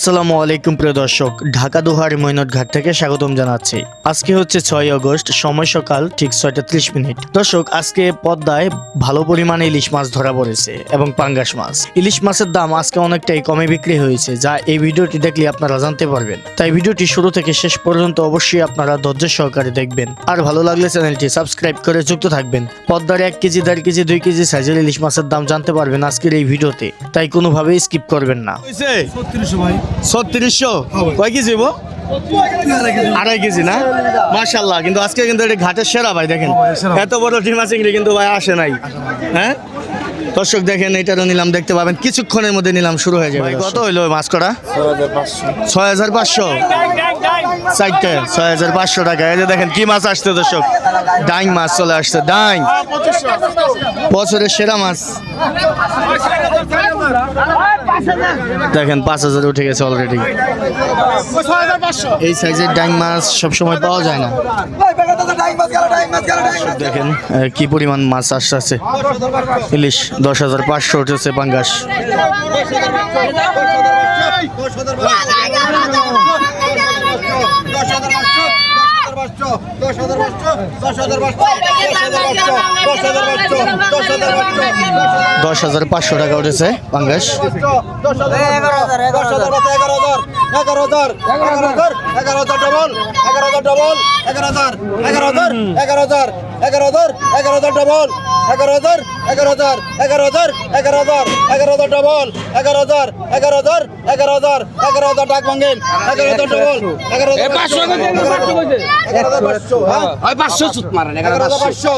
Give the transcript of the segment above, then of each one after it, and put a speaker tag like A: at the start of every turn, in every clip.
A: আসসালামু আলাইকুম প্রিয় দর্শক, ঢাকা দুহার মৈনট ঘাট থেকে স্বাগতম জানাচ্ছি। আজকে হচ্ছে ছয় আগস্ট, সময় সকাল ঠিক ছয়টা ত্রিশ মিনিট। দর্শক, আজকে পদ্মায় ভালো পরিমাণে ইলিশ মাছ ধরা পড়েছে এবং পাঙ্গাস মাছ। ইলিশ মাছের দাম আজকে অনেকটাই কমে বিক্রি হয়েছে, যা এই ভিডিওটি দেখলে আপনারা জানতে পারবেন। তাই ভিডিওটি শুরু থেকে শেষ পর্যন্ত অবশ্যই আপনারা ধৈর্য সহকারে দেখবেন। আর ভালো লাগলে চ্যানেলটি সাবস্ক্রাইব করে যুক্ত থাকবেন। পদ্মার এক কেজি, দেড় কেজি, দুই কেজি সাইজের ইলিশ মাছের দাম জানতে পারবেন আজকের এই ভিডিওতে। তাই কোনোভাবেই স্কিপ করবেন না।
B: ভাই।
C: ছত্রিশশো? কয় কেজি বো আড়াই কেজি না? মাশাল্লাহ কিন্তু আজকে কিন্তু এটা ঘাটের সেরা ভাই দেখেন। এত বড় ডিমা চিংড়ি কিন্তু ভাই আসে নাই। হ্যাঁ? দর্শক দেখেন এটারও নিলাম দেখতে পাবেন। কিছুক্ষণের মধ্যে নিলাম শুরু হয়ে যাবে কত হইল ওই মাছ করা ছয় হাজার পাঁচশো? চারটে, ছয় হাজার পাঁচশো টাকা। এই যে দেখেন কি মাছ আসছে দর্শক। ডাইং মাছ চলে আসছে, ডাইং। বছরের সেরা মাছ। দেখেন পাঁচ হাজার উঠে গেছে অলরেডি এই সাইজের ডাইং মাছ সবসময় পাওয়া যায় না। দেখেন কি পরিমাণ মাছ আসছে ইলিশ, দশ হাজার পাঁচশো উঠেছে পাঙ্গাস। দশ হাজার পাঁচশো দশ হাজার দশ হাজার পাঁচশো টাকা উঠেছে বাংলাদেশ
D: হাজার হাজার এগারো হাজার
E: এগারো হাজার এগারো হাজার এগারো হাজার ডবল এগারো হাজার ডবল এগারো হাজার এগারো হাজার এগারো হাজার এগারো হাজার এগারো হাজার ডবল এগারো হাজার এগারো পাঁচশো এগারো হাজার পাঁচশো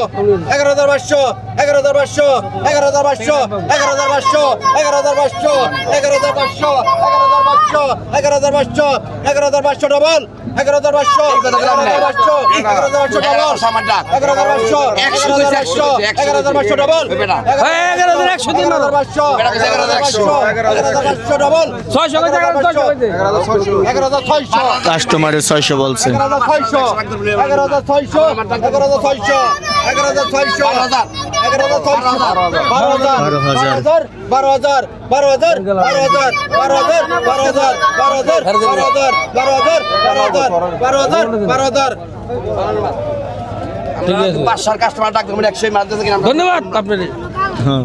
E: এগারো হাজার পাঁচশো এগারো হাজার পাঁচশো ডবল এগারো হাজার পাঁচশো এগারো হাজার পাঁচশো এগারো হাজার পাঁচশো ডবল এগারো হাজার পাঁচশো
D: একশো
E: এগারো হাজার
D: পাঁচশো এগারো হাজার
E: পাঁচশো
D: এগারো হাজার পাঁচশো
E: এগারো হাজার পাঁচশো ডবল। এগারো হাজার একশো দিন এগারো হাজার পাঁচশো এগারো হাজার পাঁচশো এগারো হাজার পাঁচশো ডবল
D: ছয়শো কেজি, এগারো হাজার ছয়শো কেজি।
E: এগারো হাজার ছয়শো
C: কাস্টমারের ছয়শো বলছে
E: এগারো হাজার ছয়শো এগারো হাজার ছয়শো এগারো হাজার ছয়শো এগারো হাজার ছয়শো এগারো হাজার ছয়শো বারো হাজার
C: বারো হাজার।
E: বারো হাজার বারো হাজার বারো হাজার বারো হাজার বারো হাজার বারো হাজার বারো হাজার বারো হাজার বারো হাজার বারো হাজার বারো হাজার
D: হ্যাঁ।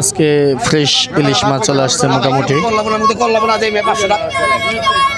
A: আজকে ফ্রেশ ইলিশ মাছ চলে আসছে মোটামুটি।
D: পাঁচশো টাকা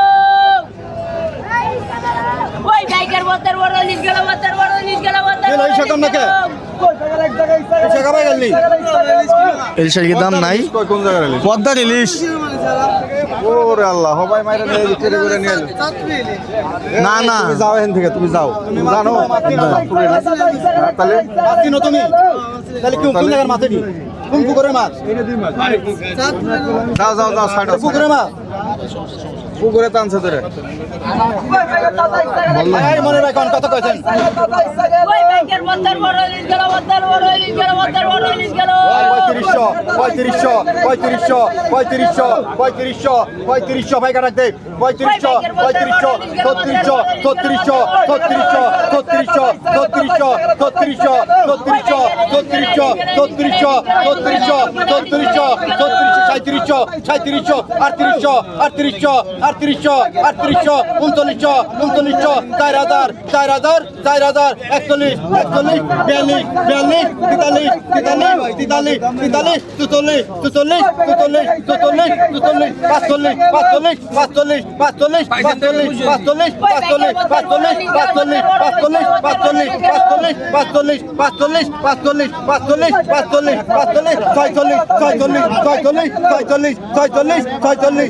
A: ইলিশের
C: কি দাম নাই? পদ্মার ইলিশ
B: ওরে আল্লাহ হবাই মাইরা নিয়ে এলি করে নিয়ে
C: না না।
B: যাও এখান থেকে তুমি যাও। তুমি জানো? তাহলে?
E: চিনো তুমি। তাহলে কোন কোন জায়গার মাছ কোন পুকুরের মাছ?
B: যাও যাও যাও সাইড
E: পুকুরের মাছ?
B: পুকুরে টানছে তোরে
E: মনে রাখুন কত কইছেন পঁয়ত্রিশশো পঁয়ত্রিশশো পঁয়ত্রিশশো পঁয়ত্রিশশো পঁয়ত্রিশশো পঁয়ত্রিশশো ভাই কাটাতে পঁয়ত্রিশশো পঁয়ত্রিশশো ছত্রিশশো ছত্রিশশো ছত্রিশশো ছত্রিশশো ছত্রিশশো ছত্রিশশো ছত্রিশশো ছত্রিশশো ছত্রিশশো ছত্রিশশো ছত্রিশশো ছত্রিশশো সাঁত্রিশশো সাঁত্রিশশো আটত্রিশশো আটত্রিশশো আটত্রিশশো আটত্রিশশো উনচল্লিশশো উনচল্লিশশো চার হাজার চার হাজার চার হাজার একচল্লিশ একচল্লিশ বিয়াল্লিশ বিয়াল্লিশ তেতাল্লিশ তেতাল্লিশ তেতাল্লিশ তেতাল্লিশ চুচল্লিশ চুচল্লিশ চুচল্লিশ চুচল্লিশ চুচল্লিশ পাঁচচল্লিশ পাঁচচল্লিশ পাঁচচল্লিশ পাঁচচল্লিশ পাঁচচল্লিশ পাঁচচল্লিশ পাঁচচল্লিশ পাঁচচল্লিশ পাঁচচল্লিশ পাঁচচল্লিশ পাঁচচল্লিশ পাঁচচল্লিশ পাঁচচল্লিশ পাঁচচল্লিশ পাঁচচল্লিশ পাঁচচল্লিশ পাঁচচল্লিশ পাঁচচল্লিশ ছয়চল্লিশ ছয়চল্লিশ ছয়চল্লিশ ছয়চল্লিশ ছয়চল্লিশ ছয়চল্লিশ ছয়চল্লিশ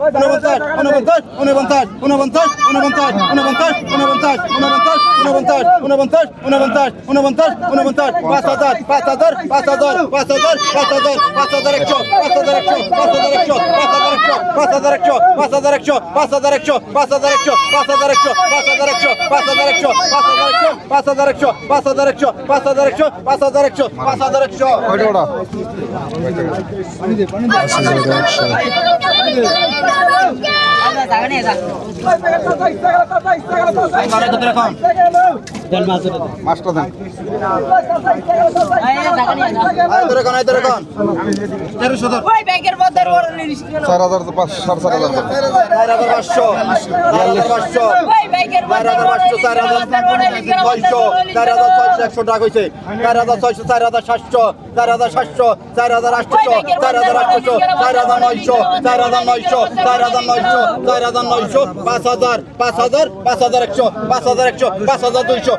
E: উনপঞ্চাশ উনপঞ্চাশ উনপঞ্চাশ উনপঞ্চাশ উনপঞ্চাশ উনপঞ্চাশ উনপঞ্চাশ উনপঞ্চাশ উনপঞ্চাশ উনপঞ্চাশ উনপঞ্চাশ উনপঞ্চাশ পাঁচ হাজার পাঁচ হাজার পাঁচ হাজার পাঁচ হাজার পাঁচ হাজার পাঁচ হাজার একশো পাঁচ হাজার একশো পাঁচ হাজার একশো পাঁচ হাজার একশো পাঁচ হাজার একশো পাঁচ হাজার একশো পাঁচ হাজার একশো পাঁচ হাজার একশো পাঁচ হাজার একশো পাঁচ হাজার একশো পাঁচ হাজার একশো পাঁচ হাজার একশো পাঁচ হাজার একশো পাঁচ হাজার একশো পাঁচ হাজার একশো পাঁচ হাজার একশো
A: পাঁচ হাজার একশো Hello!
B: মাছটা দেন চার হাজার তো সাড়ে চার হাজার
E: চার হাজার পাঁচশো চার হাজার পাঁচশো চার হাজার পাঁচশো চার হাজার ছয়শো চার হাজার ছয়শো একশো টাকা হয়েছে চার হাজার ছয়শো চার হাজার সাতশো চার হাজার সাতশো চার হাজার আটশো চার হাজার আটশো চার হাজার নয়শো চার হাজার নয়শো চার হাজার নয়শো চার হাজার নয়শো পাঁচ হাজার পাঁচ হাজার পাঁচ হাজার একশো পাঁচ হাজার একশো পাঁচ হাজার দুইশো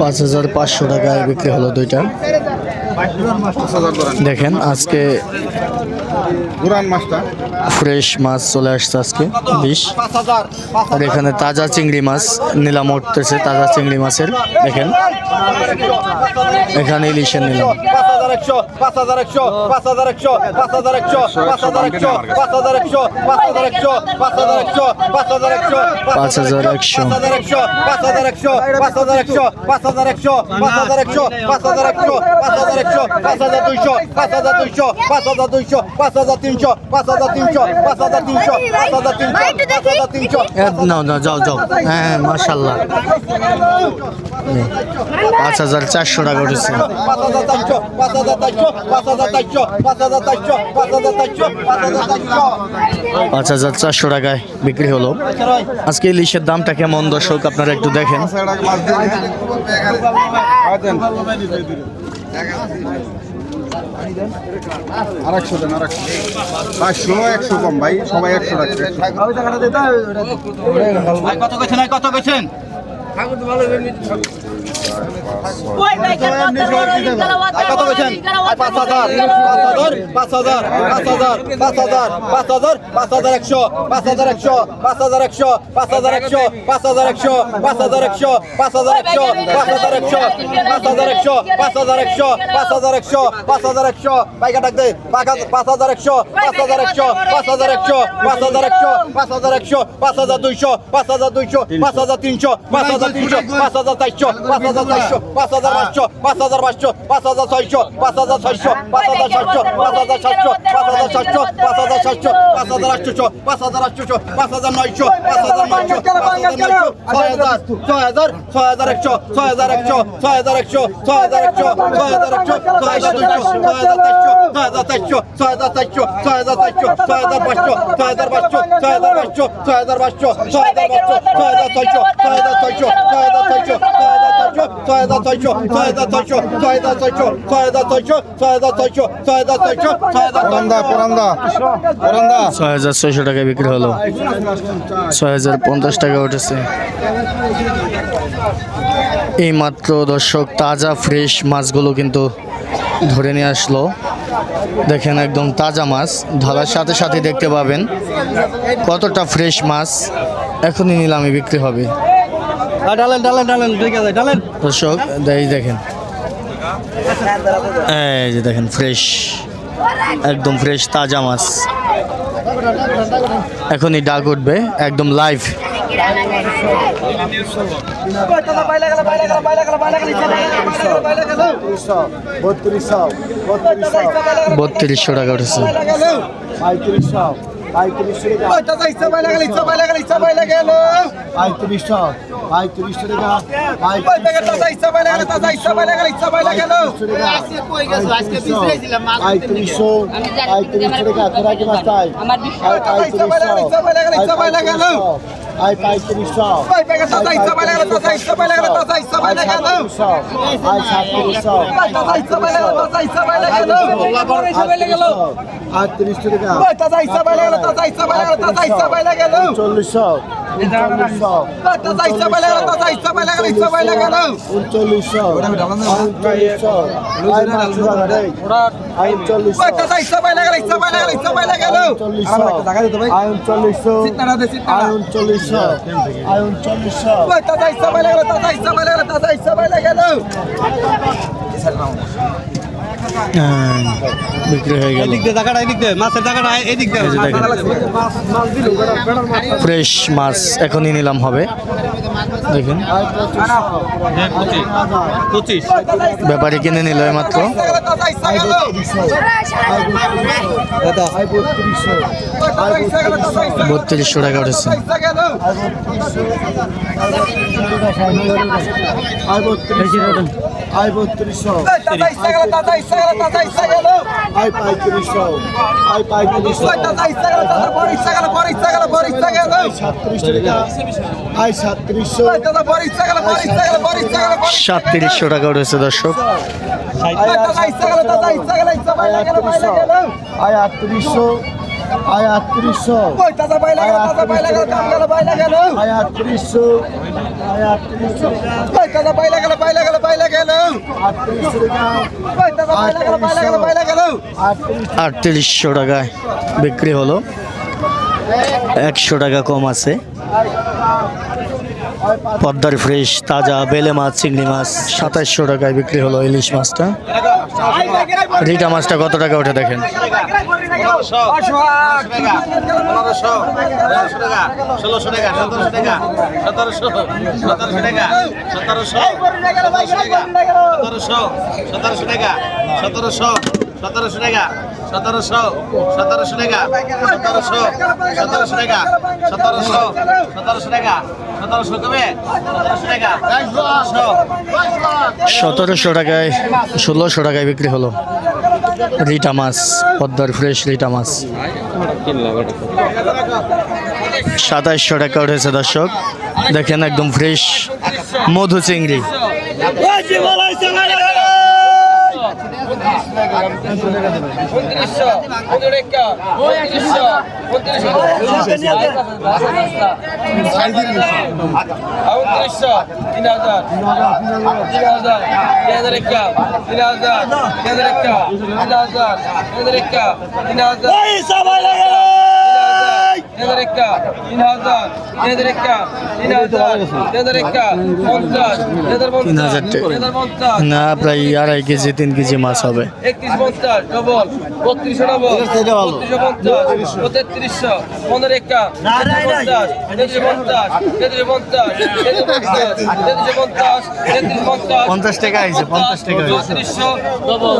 E: পাঁচ হাজার পাঁচশো
A: টাকায় বিক্রি হলো দুইটা দেখেন আজকে
B: পুরান মাছটা
A: ফ্রেশ মাছ চলে আসছে আজকে বিশ আর এখানে তাজা চিংড়ি মাছ নিলাম উঠতেছে তাজা চিংড়ি মাছের দেখেন এখানে ইলিশের নিলাম
E: পাঁচ হাজার একশো পাঁচ হাজার একশো পাঁচ হাজার একশো পাঁচ হাজার একশো পাঁচ হাজার একশো পাঁচ হাজার একশো পাঁচ হাজার একশো পাঁচ হাজার দুইশো পাঁচ হাজার দুইশো পাঁচ হাজার দুইশো পাঁচ হাজার তিনশো পাঁচ হাজার তিনশো পাঁচ হাজার তিনশো পাঁচ হাজার তিনশো পাঁচ হাজার তিনশো
A: না যাও যাও হ্যাঁ মার্শাল্লাহ পাঁচ হাজার চারশো টাকা উঠেছে
E: পাঁচ হাজার চারশো পাঁচ হাজার চারশো পাঁচ হাজার চারশো পাঁচ হাজার চারশো পাঁচ হাজার পাঁচ হাজার চারশো
A: পাঁচ হাজার চারশো টাকায় বিক্রি হলো আজকে ইলিশের দামটা কেমন দর্শক আপনারা একটু দেখেন।
B: আর একশো দেন আর একশো পাঁচশো একশো কম ভাই সবাই একশো
E: কত গেছেন কত গেছেন কত পাঁচ হাজার পাঁচ হাজার পাঁচ হাজার পাঁচ হাজার পাঁচ হাজার পাঁচ হাজার একশো পাঁচ হাজার একশো পাঁচ হাজার একশো পাঁচ হাজার একশো পাঁচ হাজার একশো পাঁচ হাজার একশো পাঁচ হাজার একশো পাঁচ হাজার একশো পাঁচ হাজার একশো পাঁচ হাজার একশো পাঁচ হাজার একশো পাঁচ হাজার একশো পাইকা ডাক দে পাঁচ হাজার একশো পাঁচ হাজার একশো পাঁচ হাজার একশো পাঁচ হাজার একশো পাঁচ হাজার একশো পাঁচ হাজার দুইশো পাঁচ হাজার দুইশো পাঁচ হাজার তিনশো পাঁচ হাজার তিনশো পাঁচ হাজার চারশো পাঁচ হাজার চারশো পাঁচ হাজার পাঁচশো পাঁচ হাজার পাঁচশো পাঁচ হাজার ছয়শো পাঁচ হাজার ছয়শো পাঁচ হাজার সাতশো পাঁচ হাজার সাতশো পাঁচ হাজার সাতশো পাঁচ হাজার সাতশো পাঁচ হাজার আটশো পাঁচ হাজার আটশো পাঁচ হাজার নয়শো পাঁচ হাজার নয়শো পাঁচ হাজার নয়শো ছয় হাজার ছয় হাজার ছয় হাজার একশো ছয় হাজার একশো ছয় হাজার একশো ছয় হাজার একশো ছয় হাজার একশো ছয় হাজার দুইশো ছয় হাজার চারশো ছয় হাজার চারশো ছয় হাজার চারশো
A: বিক্রি হলো। ছয় হাজার পঞ্চাশ টাকা উঠেছে। এই মাত্র দর্শক তাজা ফ্রেশ মাছগুলো কিন্তু ধরে নিয়ে আসলো। দেখেন একদম তাজা মাছ ঢালার সাথে সাথে দেখতে পাবেন কতটা ফ্রেশ মাছ এখনই নিলামে বিক্রি হবে।
C: ডালেন ডালেন ডালেন ঠিক আছে ডালেন
A: দর্শক এই দেখেন এই যে দেখেন ফ্রেশ একদম ফ্রেশ তাজা মাছ এখনই ডাক উঠবে একদম লাইভ
B: বত্রিশশো
A: টাকা উঠেছে
B: পঁয়ত্রিশশো পঁয়ত্রিশশো টাকা। পঁয়ত্রিশশো পঁয়ত্রিশশো টাকা। ভাই পঁয়ত্রিশশো টাকা। তোরা কি মাছ তাই
F: আমার
B: আই পঁয়ত্রিশশো সাতত্রিশশো আই সাতত্রিশশো আটত্রিশশো টাকা উনচল্লিশশো উনচল্লিশশো উনচল্লিশশো
A: ফ্রেশ মাছ এখনই নিলাম হবে। দেখেন। ব্যাপারী কিনে নিল মাত্র
B: বত্রিশশো
A: টাকা উঠেছে।
B: আই বত্রিশশো আই বত্রিশশো আই পঁয়ত্রিশশো আই পঁয়ত্রিশশো সাতত্রিশশো আই সাতত্রিশশো
A: সাতত্রিশশো টাকা উঠেছে দর্শক।
B: আই আটত্রিশশো আই আটত্রিশশো। আই আটত্রিশশো আই আটত্রিশশো আটত্রিশশো
A: টাকায় বিক্রি হলো। একশো টাকা কম আছে। পদ্মার ফ্রেশ তাজা বেলে মাছ চিংড়ি মাছ সাতাইশশো টাকায় বিক্রি হলো ইলিশ মাছটা রিটা মাছটা কত টাকা ওঠে দেখেন
D: সতেরোশো টাকা সতেরোশো টাকা সতেরোশো সতেরোশো সতেরোশো টাকা সতেরোশো সতেরোশো টাকা সতেরোশো সতেরোশো টাকা সতেরোশো সতেরোশো টাকা সতেরোশো সতেরোশো টাকা সতেরোশো কবে সতেরোশো টাকা সতেরোশো
A: সতেরোশো টাকায় ষোলোশো টাকায় বিক্রি হলো। রিটা মাছ পদ্মার ফ্রেশ রিটা মাছ। সাতাইশশো টাকা উঠেছে দর্শক। দেখেন একদম ফ্রেশ মধু চিংড়ি
G: উনত্রিশশো উনরেখা উনত্রিশশো উনত্রিশশো উনত্রিশশো তিন হাজার তিন হাজার তিন হাজার একা তিন হাজার তিন হাজার একা তিন হাজার তিন হাজার একা তিন হাজার হাজার একা তিন হাজার তিন হাজার একা তিন হাজার তিন হাজার একা পঞ্চাশ তিন হাজার পঞ্চাশ
A: না প্রায় আড়াই কেজি তিন কেজি মাছ হবে।
G: একত্রিশ পঞ্চাশ ডবল বত্রিশশো ডবল বত্রিশশো পঞ্চাশ তেত্রিশশো পনেরো একা পঞ্চাশ তেত্রিশ পঞ্চাশ তেত্রিশ পঞ্চাশ তেত্রিশ পঞ্চাশ তেত্রিশ পঞ্চাশ পঞ্চাশ
A: পঞ্চাশ টাকা হয়েছে পঞ্চাশ টাকা
G: চৌত্রিশশো ডবল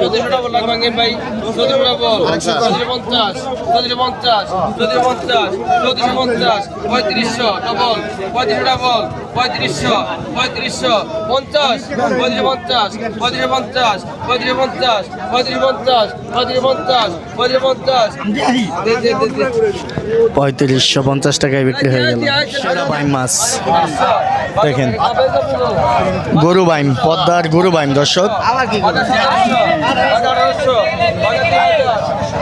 G: চৌত্রিশশো ডবল লাগবেন ভাই চৌত্রিশ ডবল চৌত্রিশ পঞ্চাশ চৌত্রিশ পঞ্চাশ চৌত্রিশ পঞ্চাশ চৌত্রিশ পঞ্চাশ পঁয়ত্রিশশো ডবল পঁয়ত্রিশ ডবল পঁয়ত্রিশশো পঁয়ত্রিশশো পঞ্চাশ পঁয়ত্রিশ পঞ্চাশ পঁয়ত্রিশ পঞ্চাশ পঁয়ত্রিশ পঞ্চাশ পঁয়ত্রিশ পঞ্চাশ পঁয়ত্রিশ পঞ্চাশ পঁয়ত্রিশ পঞ্চাশ।
A: পঁয়ত্রিশশো পঞ্চাশ টাকায় বিক্রি হয়ে গেল। বাইম মাছ। দেখেন। গরু বাইম পদ্মার গরু বাইম দর্শক।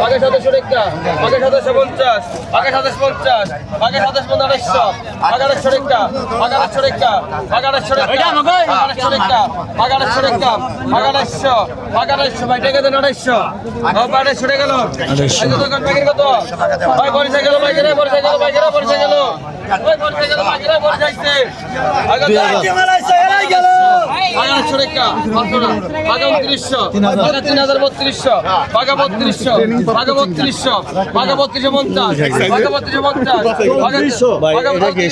E: বাঘের সাতাশশো টাকা বাঘের সাতাশশো পঞ্চাশ বাঘের সাতাশ পঞ্চাশ বাঘের সাতাশ পঞ্চাশ আড়াইশো বাঘ আড়াইশো টাকা বাঘ আড়াইশো টাকা বাঘ আড়াইশো টাকা বাঘ আড়াইশো টাকা বাঘ আড়াইশো টাকা বাঘ আড়াইশো বাঘ আড়াইশো ভাই টাকা দেন আড়াইশো আড়াইশো টাকা গেল দোকান কত ভাই বরিশা গেল বাইকেরা গেল বাইকেরা বরিশা গেল গেল বাইকেরা পাঁচশো বাঘা উনত্রিশশো বাঘা তিন হাজার বত্রিশশো বাঘা বত্রিশশো বত্রিশশো বত্রিশশো পঞ্চাশ বত্রিশশো পঞ্চাশ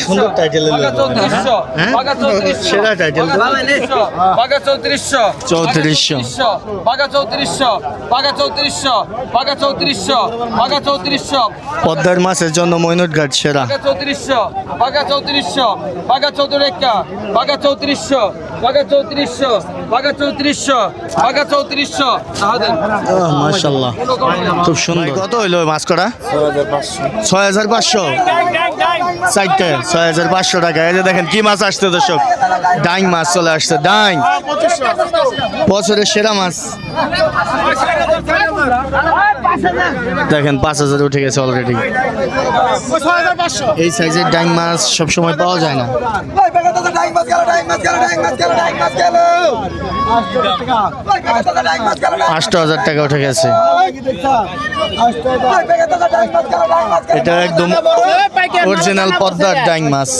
A: সুন্দর লোক?
E: চৌত্রিশশো চৌত্রিশশো
A: সেরা।
E: চৌত্রিশশো
A: চৌত্রিশশো।
E: চৌত্রিশশো চৌত্রিশশো চৌত্রিশশো চৌত্রিশশো
A: পদ্মার মাছের জন্য মৈনট ঘাট সেরা
E: বাঘা চৌত্রিশশো বাঘা চৌত্রিশশো বাঘা চৌত্রিশা বাঘা চৌত্রিশশো বাঘা চৌত্রিশশো বাঘা চৌত্রিশশো বাঘা চৌত্রিশশো।
A: মাশাল্লাহ খুব সুন্দর। কত হইল মাছ করা ছয় হাজার পাঁচশো। চারটে ছয় হাজার পাঁচশো টাকা। এই যে দেখেন কি মাছ আসছে দর্শক। ডাইং মাছ চলে আসছে ডাইং। বছরের সেরা মাছ। দেখেন পাঁচ হাজার উঠে গেছে অলরেডি এই সাইজের ডাইং মাছ সবসময় পাওয়া যায় না। আষ্ট হাজার টাকা উঠে গেছে এটা একদম অরিজিনাল পদ্মার ডাইং মাছ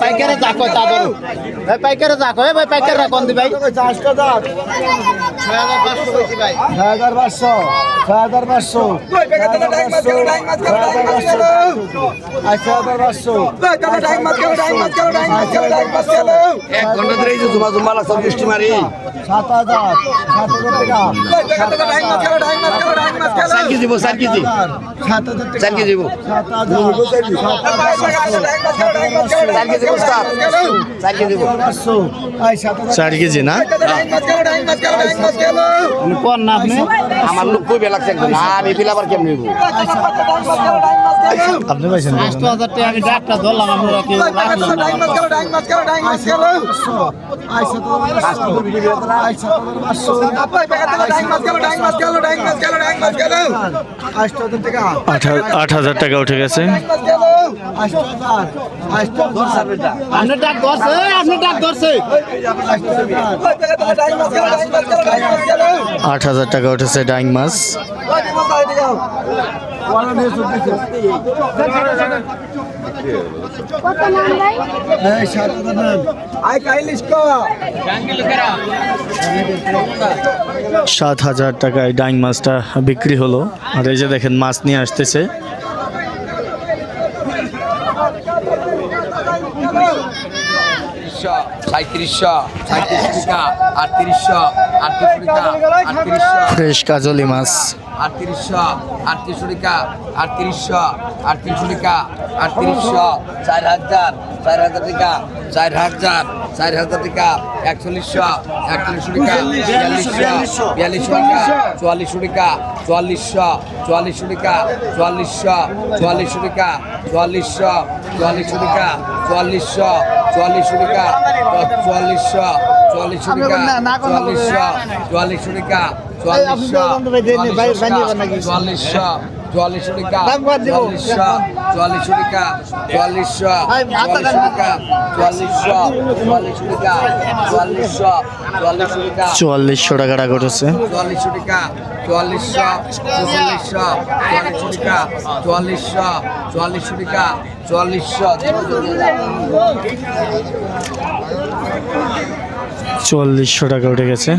H: পাইকারে দেখো তাদের পাইকারে দেখো ভাই পাইকারে রাখুন দি ভাই। ছয় হাজার পাঁচশো
B: ছয় হাজার পাঁচশো ছয় হাজার পাঁচশো আচ্ছা হাজার পাঁচশো
E: এক ঘণ্টা ধরে যে জুমা জুমা বৃষ্টি মারি।
B: সাত হাজার সাত হাজার টাকা
E: চার কেজি চার কেজি
B: সাত হাজার
E: চার কেজি দিব
B: সাত হাজার
E: চার কেজি বস্তা চার কেজি দিব
B: পাঁচশো। এই সাত হাজার
A: চার কেজি না
H: কোন না আপনি
E: আমার লোক কই কেমনি নিব
A: আপনি পাইছেন?
H: আষ্ট হাজার টাকা আমি ডাকটা ধরলাম আমরা কেউ রাখলাম না আমার কাছে।
A: আট হাজার টাকা উঠে গেছে আট হাজার টাকা উঠেছে ডাইং মাছ। সাত হাজার টাকায় ডাইং মাছটা বিক্রি হলো। আর এই যে দেখেন, মাছ নিয়ে আসতেছে।
G: সাঁত্রিশশো সাঁত্রিশ টাকা আটত্রিশশো আটত্রিশ টাকা আটত্রিশশো
A: ফ্রেশ কাজলি মাছ।
G: আটত্রিশশো আটত্রিশ টাকা আটত্রিশশো আটত্রিশ টাকা আটত্রিশশো চার হাজার চার হাজার টাকা চার হাজার চার হাজার টাকা একচল্লিশশো একচল্লিশশো টাকা বিয়াল্লিশশো। বিয়াল্লিশশো টাকা চুয়াল্লিশশো টাকা চুয়াল্লিশশো চুয়াল্লিশশো টাকা চুয়াল্লিশশো চুয়াল্লিশশো টাকা চুয়াল্লিশশো চুয়াল্লিশশো টাকা চুয়াল্লিশশো চুয়াল্লিশশো টাকা চুয়াল্লিশশো চুয়াল্লিশশো টাকা চুয়াল্লিশশো চুয়াল্লিশশো টাকা চুয়াল্লিশশো চুয়াল্লিশশো চুয়াল্লিশশো টাকা চুয়াল্লিশশো চুয়াল্লিশশো টাকা চুয়াল্লিশশো চুয়াল্লিশশো টাকা চুয়াল্লিশশো চুয়াল্লিশশো টাকা চুয়াল্লিশশো চুয়াল্লিশশো টাকা
A: চুয়াল্লিশশো টাকা টাকা উঠেছে।
G: চুয়াল্লিশশো টাকা চুয়াল্লিশশো চুয়াল্লিশশো চুয়াল্লিশশো টাকা চুয়াল্লিশশো চুয়াল্লিশশো টাকা চুয়াল্লিশশো।
A: চুয়াল্লিশশো টাকা উঠে গেছে।